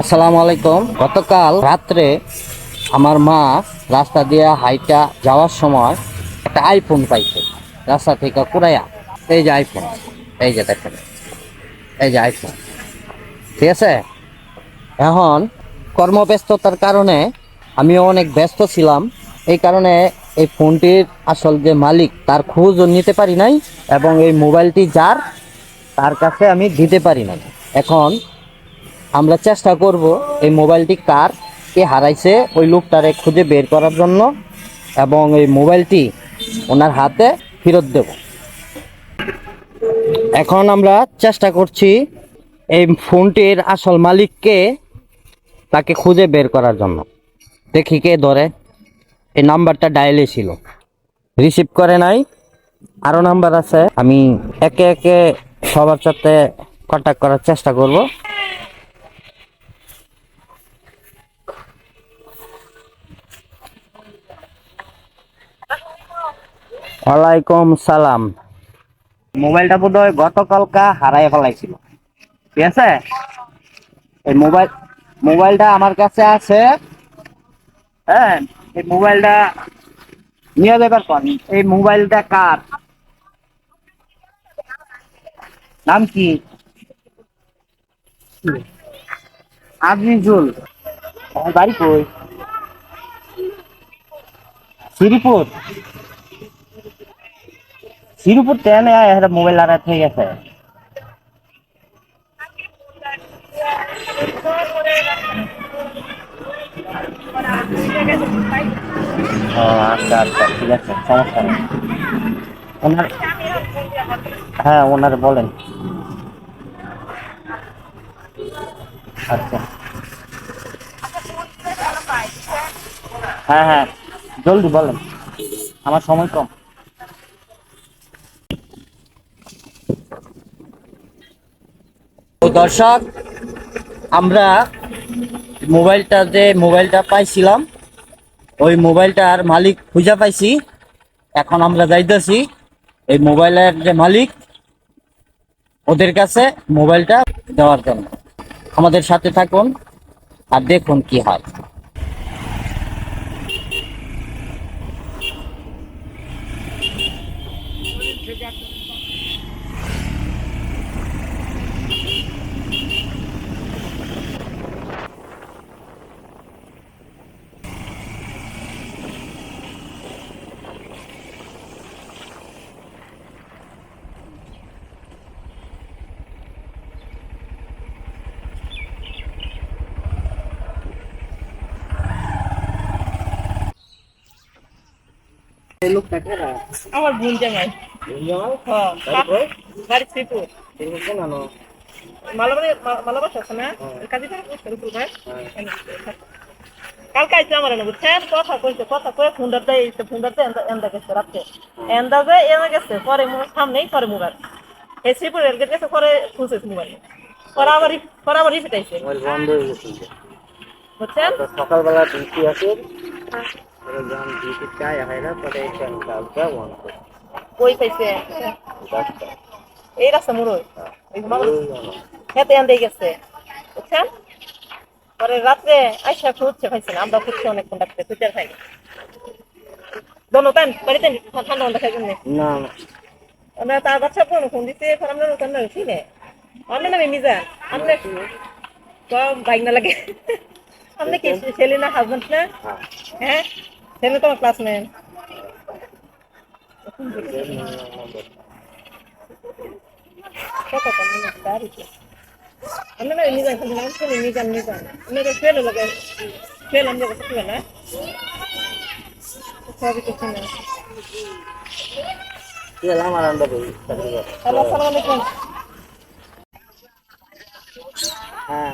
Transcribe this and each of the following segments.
আসসালামু আলাইকুম। গতকাল রাত্রে আমার মা রাস্তা দিয়ে হাইটা যাওয়ার সময় একটা আইফোন পাইছে। রাস্তা থেকে কুড়াইয়া, এই যে আইফোন এই যে দেখেন, এই যে আইফোন ঠিক আছে? এখন কর্মব্যস্ততার কারণে আমিও অনেক ব্যস্ত ছিলাম। এই কারণে এই ফোনটির আসল যে মালিক, তার খোঁজও নিতে পারি নাই এবং এই মোবাইলটি যার, তার কাছে আমি দিতে পারি নাই। এখন আমরা চেষ্টা করব এই মোবাইলটি কার কে হারাইছে ওই লোকটারে খুঁজে বের করার জন্য এবং এই মোবাইলটি ওনার হাতে ফেরত দেব। এখন আমরা চেষ্টা করছি এই ফোনটির আসল মালিককে তাকে খুঁজে বের করার জন্য। দেখি কে ধরে। এই নাম্বারটা ডায়ালে ছিল। রিসিভ করে নাই। আরও নাম্বার আছে। আমি একে একে সবার সাথে কন্ট্যাক্ট করার চেষ্টা করব। ওয়ালাইকুম সালাম। মোবাইলটা বোধ হয় গতকালকা হারাই ফেলাইছিল। ঠিক আছে? এই মোবাইল মোবাইলটা আমার কাছে আছে। হ্যাঁ এই মোবাইলটা নিয়ে যাবার পর এই মোবাইলটা কার? নাম কি? আজিজুল। বাড়ি কই? শ্রীপুর। শ্রীপুর ট্রেনে একটা মোবাইল হারাত হয়ে গেছে। ও আচ্ছা আচ্ছা ঠিক আছে, সমস্যা নেই। ওনার হ্যাঁ ওনার বলেন। আচ্ছা। হ্যাঁ হ্যাঁ জলদি বলেন। আমার সময় কম। তো দর্শক, আমরা মোবাইলটা যে মোবাইলটা পাইছিলাম, ওই মোবাইলটার মালিক খুঁজে পাইছি। এখন আমরা যাইতেছি এই মোবাইলের যে মালিক, ওদের কাছে মোবাইলটা দেওয়ার জন্য। আমাদের সাথে থাকুন আর দেখুন কি হয়। আমার বোন জামাই হ্যাঁ। বাড়ি শ্রীপুর। মালাবাড়ি মালাবাস আছে না? কাজী শ্রীপুর ভাই। কালকে আইছে আমার এনে বুঝছেন? কথা কইছে কথা কয়ে ফুন্ডার দেয় এসে ফুন্ডার দেয় এন্দা গেছে রাত্রে। এন্দা যে এনে গেছে পরে সামনেই পরে মোবাইল। এই শ্রীপুর রেল গেট গেছে পরে খুঁজছে মোবাইল পরে আবার পরে আবার হয়ে বুঝছেন? সকালবেলা ডিউটি আছে। পরে যখন ডিউটি চাই হয় না? পরে এই ফ্যান কাজটা বন্ধ করে কই পাইছে? এই রাস্তা মামা খেতে আনতে গেছে। বুঝছেন? পরে রাত্রে আইসা খুঁজছে পাইছে না। আমরা খুঁজছি অনেকক্ষণ রাত্রে খুঁজে আর খাইনি দোনো তান বাড়িতে ঠান্ডা ঠান্ডা খাই না আমরা তার বাচ্চা ফোন ফোন দিতে ফোন আমরা নতুন না চিনে। অন্য নামে মিজা। আমরা তো বাইক না লাগে। আপনি কি ছেলে না হাজবেন্ড না? হ্যাঁ। হ্যাঁ? ছেলে তোমার ক্লাসমেট হ্যাঁ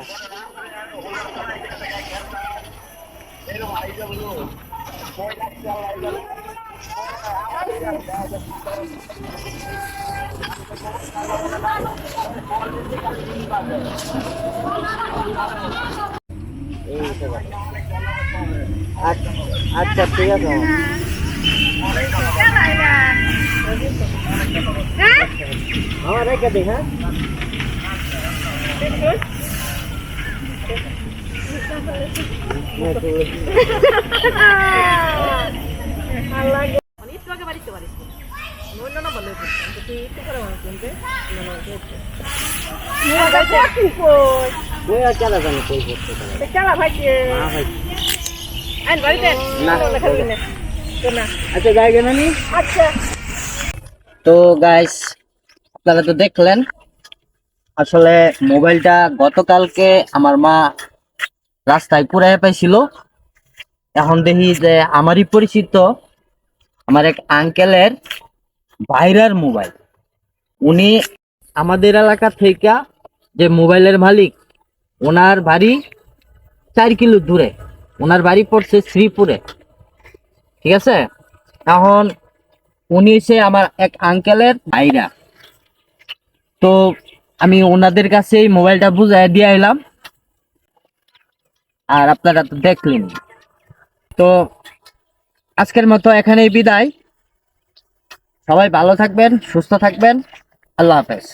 আচ্ছা আচ্ছা ঠিক আছে আমার রেখে দিই হ্যাঁ মানে একটু আচ্ছা যাই গেল। আচ্ছা তো গাইস আপনারা তো দেখলেন আসলে মোবাইলটা গতকালকে আমার মা রাস্তায় কুড়াইয়া পাইছিল। এখন দেখি যে আমারই পরিচিত আমার এক আঙ্কেলের বাইরের মোবাইল উনি আমাদের এলাকা থেকে যে মোবাইলের মালিক, ওনার বাড়ি চার কিলো দূরে। ওনার বাড়ি পড়ছে শ্রীপুরে। ঠিক আছে? এখন উনি সে আমার এক আঙ্কেলের ভাইরা। তো আমি ওনাদের কাছে এই মোবাইলটা বুঝাই দিয়ে এলাম আর আপনারা তো দেখলেন তো আজকের মতো এখানেই বিদায়। সবাই ভালো থাকবেন সুস্থ থাকবেন। আল্লাহ হাফেজ।